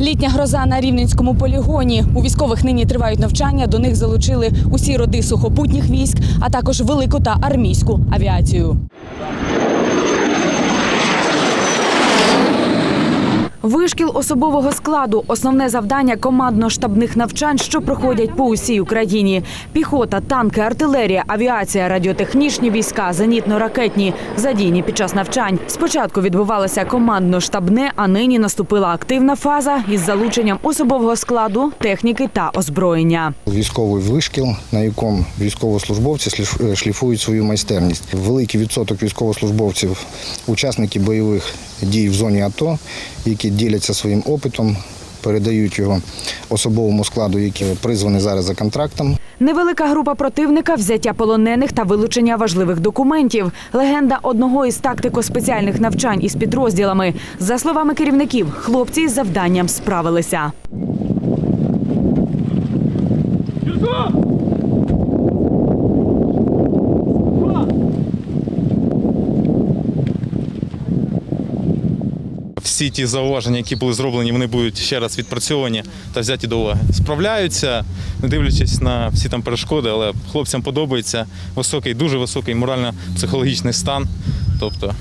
Літня гроза на рівненському полігоні. У військових нині тривають навчання. До них залучили усі роди сухопутніх військ, а також велику та армійську авіацію. Вишкіл особового складу основне завдання командно-штабних навчань, що проходять по усій Україні. Піхота, танки, артилерія, авіація, радіотехнічні війська, зенітно-ракетні задійні під час навчань. Спочатку відбувалося командно-штабне, а нині наступила активна фаза із залученням особового складу, техніки та озброєння. Військовий вишкіл, на якому військовослужбовці шліф- шліфують свою майстерність. Великий відсоток військовослужбовців, учасники бойових дій в зоні АТО, які діляться своїм опитом, передають його особовому складу, який призваний зараз за контрактом. Невелика група противника, взяття полонених та вилучення важливих документів. Легенда одного із тактико-спеціальних навчань із підрозділами. За словами керівників, хлопці із завданням справилися. Всі ті зауваження, які були зроблені, вони будуть ще раз відпрацьовані та взяті до уваги. Справляються, не дивлячись на всі там перешкоди, але хлопцям подобається високий, дуже високий морально-психологічний стан. Тобто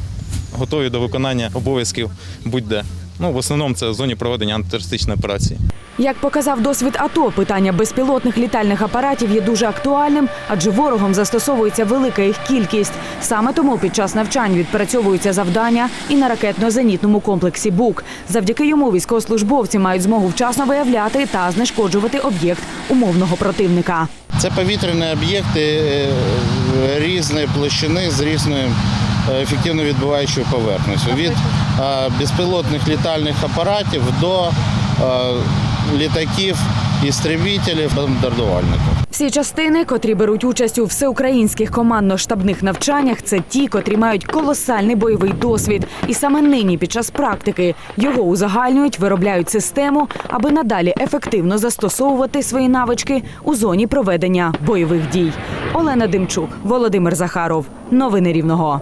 готові до виконання обов'язків будь-де. Ну, в основному це в зоні проведення антитерористичної операції. Як показав досвід АТО, питання безпілотних літальних апаратів є дуже актуальним, адже ворогом застосовується велика їх кількість. Саме тому під час навчань відпрацьовуються завдання і на ракетно-зенітному комплексі БУК. Завдяки йому військовослужбовці мають змогу вчасно виявляти та знешкоджувати об'єкт умовного противника. Це повітряні об'єкти е, різної площини з різною ефективно відбиваючою поверхністю. Від е, безпілотних літальних апаратів до е, літаків, істребітелів, бомбардувальників. Всі частини, котрі беруть участь у всеукраїнських командно-штабних навчаннях, це ті, котрі мають колосальний бойовий досвід. І саме нині, під час практики, його узагальнюють, виробляють систему, аби надалі ефективно застосовувати свої навички у зоні проведення бойових дій. Олена Димчук, Володимир Захаров. Новини Рівного.